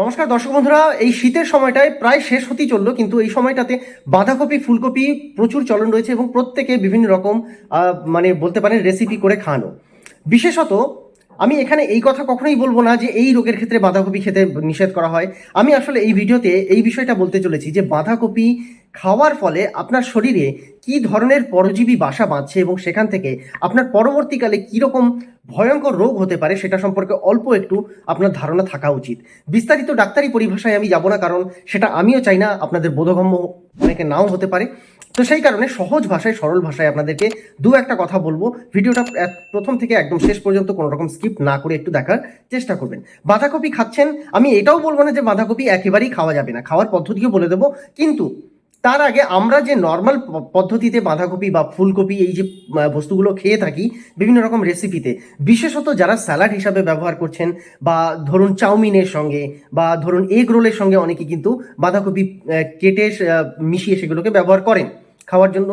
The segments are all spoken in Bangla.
নমস্কার দর্শক বন্ধুরা, এই শীতের সময়টায় প্রায় শেষ হতেই চলল, কিন্তু এই সময়টাতে বাঁধাকপি, ফুলকপি প্রচুর চলন রয়েছে এবং প্রত্যেকে বিভিন্ন রকম মানে বলতে পারেন রেসিপি করে খাওয়ানো। বিশেষত, আমি এখানে এই কথা কখনোই বলব না যে এই রোগের ক্ষেত্রে বাঁধাকপি খেতে নিষেধ করা হয়। আমি আসলে এই ভিডিওতে এই বিষয়টা বলতে চলেছি যে বাঁধাকপি খাওয়ার ফলে আপনার শরীরে কি ধরনের পরজীবী বাসা বাঁধছে এবং সেখান থেকে আপনার পরবর্তীকালে কীরকম ভয়ঙ্কর রোগ হতে পারে সেটা সম্পর্কে অল্প একটু আপনার ধারণা থাকা উচিত। বিস্তারিত ডাক্তারি পরিভাষায় আমি যাব না কারণ সেটা আমিও চাই না, আপনাদের বোধগম্য অনেকে নাও হতে পারে। তো সেই কারণে সহজ ভাষায়, সরল ভাষায় আপনাদেরকে দু একটা কথা বলব। ভিডিওটা প্রথম থেকে একদম শেষ পর্যন্ত কোনো রকম স্কিপ না করে একটু দেখার চেষ্টা করবেন। বাঁধাকপি খাচ্ছেন, আমি এটাও বলব না যে বাঁধাকপি একেবারেই খাওয়া যাবে না। খাওয়ার পদ্ধতিও বলে দেবো, কিন্তু তার আগে আমরা যে নর্মাল পদ্ধতিতে বাঁধাকপি বা ফুলকপি এই যে বস্তুগুলো খেয়ে থাকি বিভিন্ন রকম রেসিপিতে বিশেষত যারা স্যালাড হিসাবে ব্যবহার করছেন বা ধরুন চাউমিনের সঙ্গে বা ধরুন এগ রোলের সঙ্গে অনেকে কিন্তু বাঁধাকপি কেটে মিশিয়ে সেগুলোকে ব্যবহার করেন, খাওয়ার জন্য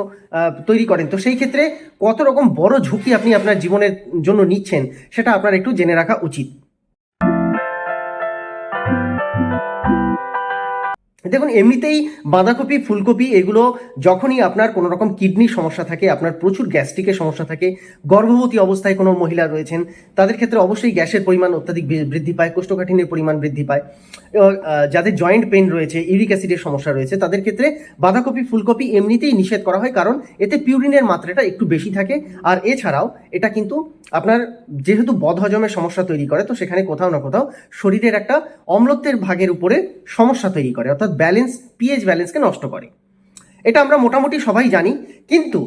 তৈরি করেন। তো সেই ক্ষেত্রে কত রকম বড় ঝুঁকি আপনি আপনার জীবনের জন্য নিচ্ছেন সেটা আপনার একটু জেনে রাখা উচিত। দেখুন, এমনিতেই বাঁধাকপি, ফুলকপি এগুলো যখনই আপনার কোনো রকম কিডনির সমস্যা থাকে, আপনার প্রচুর গ্যাস্ট্রিকের সমস্যা থাকে, গর্ভবতী অবস্থায় কোনো মহিলা রয়েছেন, তাদের ক্ষেত্রে অবশ্যই গ্যাসের পরিমাণ অত্যাধিক বৃদ্ধি পায়, কোষ্ঠকাঠিন্যের পরিমাণ বৃদ্ধি পায় যাদের জয়েন্ট পেন রয়েছে, ইউরিক অ্যাসিডের সমস্যা রয়েছে, তাদের ক্ষেত্রে বাঁধাকপি, ফুলকপি এমনিতেই নিষেধ করা হয়, কারণ এতে পিউরিনের মাত্রাটা একটু বেশি থাকে, আর এছাড়াও এটা কিন্তু আপনার যেহেতু বদহজমের সমস্যা তৈরি করে, তো সেখানে কোথাও না কোথাও শরীরের একটা অম্লত্বের ভাগের উপরে সমস্যা তৈরি করে, অর্থাৎ ব্যালেন্স পিএইচ ব্যালেন্সকে নষ্ট করে। এটা আমরা মোটামুটি সবাই জানি, কিন্তু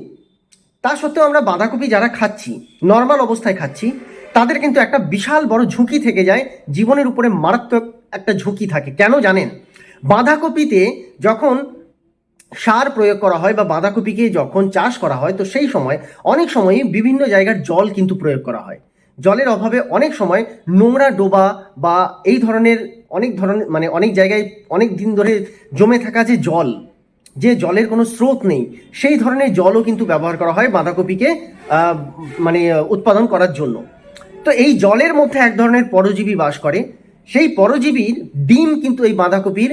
তা সত্ত্বেও আমরা বাঁধাকপি যারা খাচ্ছি নর্মাল অবস্থায় খাচ্ছি, তাদের কিন্তু একটা বিশাল বড় ঝুঁকি থেকে যায়, জীবনের উপরে মারাত্মক একটা ঝুঁকি থাকে। কেন জানেন? বাঁধাকপিতে যখন সার প্রয়োগ করা হয় বা বাঁধাকপিকে যখন চাষ করা হয়, তো সেই সময় অনেক সময়ই বিভিন্ন জায়গার জল কিন্তু প্রয়োগ করা হয়। জলের অভাবে অনেক সময় নোংরা ডোবা বা এই ধরনের অনেক ধরনের মানে অনেক জায়গায় অনেক দিন ধরে জমে থাকা যে জল, যে জলের কোনো স্রোত নেই, সেই ধরনের জলও কিন্তু ব্যবহার করা হয় বাঁধাকপিকে মানে উৎপাদন করার জন্য। তো এই জলের মধ্যে এক ধরনের পরজীবী বাস করে। সেই পরজীবীর ডিম কিন্তু এই বাঁধাকপির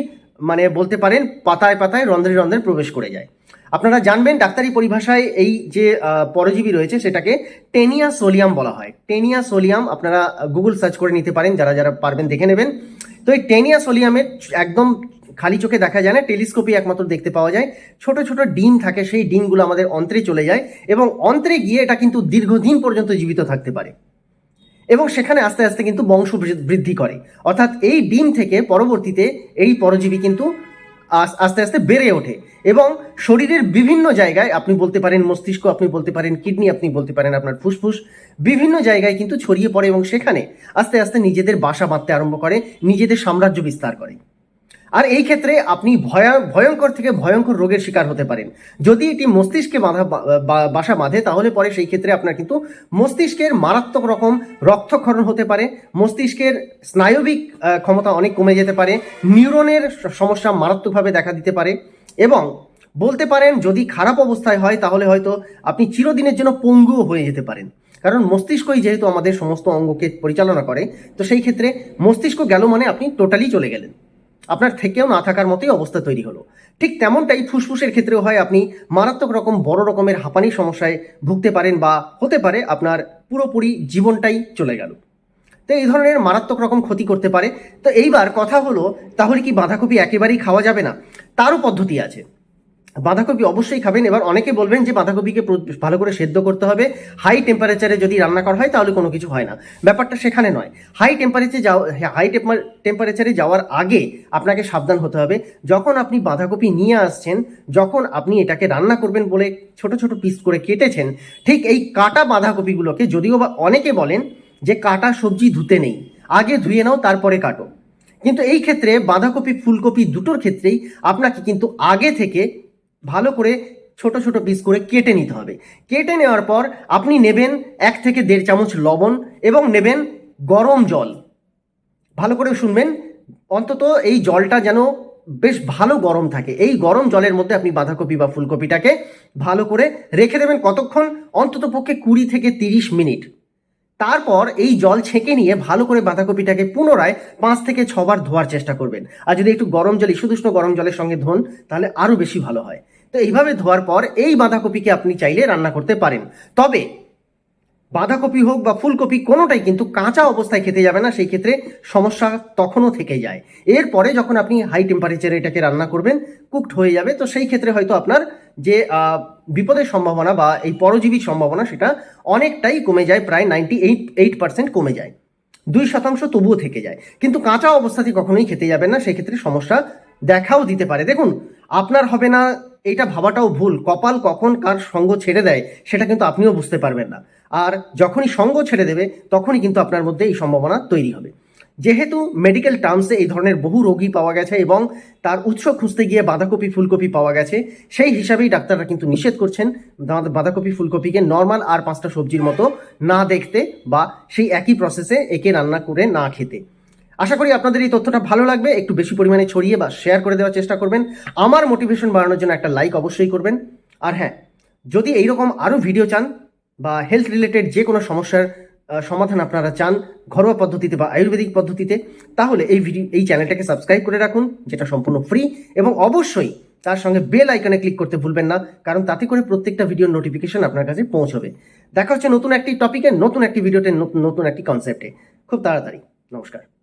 মানে বলতে পারেন, পাতায় পাতায় রন্ধ্রে রন্ধ্রে প্রবেশ করে যায়। আপনারা জানবেন, ডাক্তারি পরিভাষায় এই যে পরজীবী রয়েছে, সেটাকে টেনিয়া সোলিয়াম বলা হয়। টেনিয়া সোলিয়াম আপনারা গুগল সার্চ করে নিতে পারেন, যারা যারা পারবেন দেখে নেবেন। তো এই টেনিয়া সোলিয়ামের একদম খালি চোখে দেখা যায় না টেলিস্কোপে একমাত্র দেখতে পাওয়া যায়। ছোট ছোট ডিম থাকে, সেই ডিমগুলো আমাদের অন্ত্রে চলে যায় এবং অন্ত্রে গিয়ে এটা কিন্তু দীর্ঘদিন পর্যন্ত জীবিত থাকতে পারে। এবং সেখানে আস্তে আস্তে কিন্তু বংশ বৃদ্ধি করে। অর্থাৎ এই ডিম থেকে পরবর্তীতে এই পরজীবী কিন্তু আস্তে আস্তে বেড়ে ওঠে এবং শরীরের বিভিন্ন জায়গায় আপনি বলতে পারেন মস্তিষ্ক, আপনি বলতে পারেন কিডনি, আপনি বলতে পারেন আপনার ফুসফুস, বিভিন্ন জায়গায় কিন্তু ছড়িয়ে পড়ে এবং সেখানে আস্তে আস্তে নিজেদের বাসা বাঁধতে আরম্ভ করে, নিজেদের সাম্রাজ্য বিস্তার করে। আর এই ক্ষেত্রে আপনি ভয়া, ভয়ঙ্কর থেকে ভয়ঙ্কর রোগের শিকার হতে পারেন। যদি এটি মস্তিষ্কে বাঁধা বাসা বাঁধে, তাহলে পরে সেই ক্ষেত্রে আপনার কিন্তু মস্তিষ্কের মারাত্মক রকম রক্তক্ষরণ হতে পারে, মস্তিষ্কের স্নায়বিক ক্ষমতা অনেক কমে যেতে পারে, নিউরনের সমস্যা মারাত্মকভাবে দেখা দিতে পারে এবং বলতে পারেন যদি খারাপ অবস্থায় হয়, তাহলে হয়তো আপনি চিরদিনের জন্য পঙ্গুও হয়ে যেতে পারেন। কারণ মস্তিষ্কই যেহেতু আমাদের সমস্ত অঙ্গকে পরিচালনা করে, তো সেই ক্ষেত্রে মস্তিষ্ক গেল মানে আপনি টোটালি চলে গেলেন। আপনার থেকেও না থাকার মতোই অবস্থা তৈরি হলো। ঠিক তেমনটাই ফুসফুসের ক্ষেত্রেও হয় আপনি মারাত্মক রকম বড় রকমের হাঁপানি সমস্যায় ভুগতে পারেন বা হতে পারে আপনার পুরোপুরি জীবনটাই চলে গেল। তো এই ধরনের মারাত্মক রকম ক্ষতি করতে পারে। তো এইবার কথা হলো, তাহলে কি বাঁধাকপি একেবারেই খাওয়া যাবে না? তারও পদ্ধতি আছে। বাঁধাকপি অবশ্যই খাবেন। এবার অনেকে বলবেন যে বাঁধাকপিকে ভালো করে সেদ্ধ করতে হবে। হাই টেম্পারেচারে যদি রান্না করা হয় তাহলে কোনো কিছু হয় না। ব্যাপারটা সেখানে নয়। হাই টেম্পারেচারে যাওয়া হাই টেম্পারেচারে যাওয়ার আগে আপনাকে সাবধান হতে হবে। যখন আপনি বাঁধাকপি নিয়ে আসছেন, যখন আপনি এটাকে রান্না করবেন বলে ছোট ছোট পিস করে কেটেছেন, ঠিক এই কাটা বাঁধাকপিগুলোকে যদিও বা অনেকে বলেন যে কাটা সবজি ধুতে নেই, আগে ধুয়ে নাও, তারপরে কাটো। কিন্তু এই ক্ষেত্রে বাঁধাকপি, ফুলকপি দুটোর ক্ষেত্রেই আপনাকে কিন্তু আগে থেকে ভালো করে ছোট ছোট পিস করে কেটে নিতে হবে। কেটে নেওয়ার পর আপনি নেবেন এক থেকে দেড় চামচ লবণ এবং নেবেন গরম জল। ভালো করে শুনবেন, অন্তত এই জলটা যেন বেশ ভালো গরম থাকে। এই গরম জলের মধ্যে আপনি বাঁধাকপি বা ফুলকপিটাকে ভালো করে রেখে দেবেন কতক্ষণ? অন্তত পক্ষে কুড়ি থেকে তিরিশ মিনিট। তারপর এই জল ছেঁকে নিয়ে ভালো করে বাঁধাকপিটাকে পুনরায় পাঁচ থেকে ছবার ধোয়ার চেষ্টা করবেন। আর যদি একটু গরম জল ইস্যুদুষ্ণ গরম জলের সঙ্গে ধোন, তাহলে আরও বেশি ভালো হয়। তো এইভাবে ধোয়ার পর এই বাঁধাকপিকে আপনি চাইলে রান্না করতে পারেন। তবে বাঁধাকপি হোক বা ফুলকপি কোনোটাই কিন্তু কাঁচা অবস্থায় খেতে যাবে না, সেই ক্ষেত্রে সমস্যা তখনও থেকে যায়। এরপরে যখন আপনি হাই টেম্পারেচারে এটাকে রান্না করবেন কুকড হয়ে যাবে, তো সেই ক্ষেত্রে হয়তো আপনার যে বিপদের সম্ভাবনা বা এই পরজীবীর সম্ভাবনা সেটা অনেকটাই কমে যায়, প্রায় নাইনটি এইট এইট পার্সেন্ট কমে যায়। দুই শতাংশ তবুও থেকে যায়। কিন্তু কাঁচা অবস্থাতে কখনোই খেতে যাবেন না সেক্ষেত্রে সমস্যা দেখাও দিতে পারে। দেখুন, আপনার হবে না এটা ভাবাটাও ভুল। কপাল কখন কার সঙ্গ ছেড়ে দেয়, সেটা কিন্তু আপনিও বুঝতে পারবেন না। আর যখনই সঙ্গ ছেড়ে দেবে, তখনই কিন্তু আপনার মধ্যে এই সম্ভাবনা তৈরি হবে। যেহেতু মেডিকেল টার্মসে এই ধরনের বহু রোগী পাওয়া গেছে এবং তার উৎস খুঁজতে গিয়ে বাঁধাকপি, ফুলকপি পাওয়া গেছে, সেই হিসাবেই ডাক্তাররা কিন্তু নিষেধ করছেন বাঁধাকপি, ফুলকপিকে নর্মাল আর পাঁচটা সবজির মতো না দেখতে বা সেই একই প্রসেসে একে রান্না করে না খেতে। আশা করি আপনাদের এই তথ্যটা ভালো লাগবে। একটু বেশি পরিমাণে ছড়িয়ে বা শেয়ার করে দেওয়ার চেষ্টা করবেন। আমার মোটিভেশন বাড়ানোর জন্য একটা লাইক অবশ্যই করবেন। আর হ্যাঁ যদি এইরকম আরও ভিডিও চান বা হেলথ রিলেটেড যে কোনো সমস্যার সমাধান আপনারা চান ঘরোয়া পদ্ধতিতে বা আয়ুর্বেদিক পদ্ধতিতে, তাহলে এই ভিডিও এই চ্যানেলটাকে সাবস্ক্রাইব করে রাখুন, যেটা সম্পূর্ণ ফ্রি এবং অবশ্যই তার সঙ্গে বেল আইকনে ক্লিক করতে ভুলবেন না, কারণ তাতে করে প্রত্যেকটা ভিডিওর নোটিফিকেশন আপনার কাছে পৌঁছবে। দেখা হচ্ছে নতুন একটি টপিকে নতুন একটি ভিডিওতে নতুন নতুন একটি কনসেপ্টে খুব তাড়াতাড়ি। নমস্কার।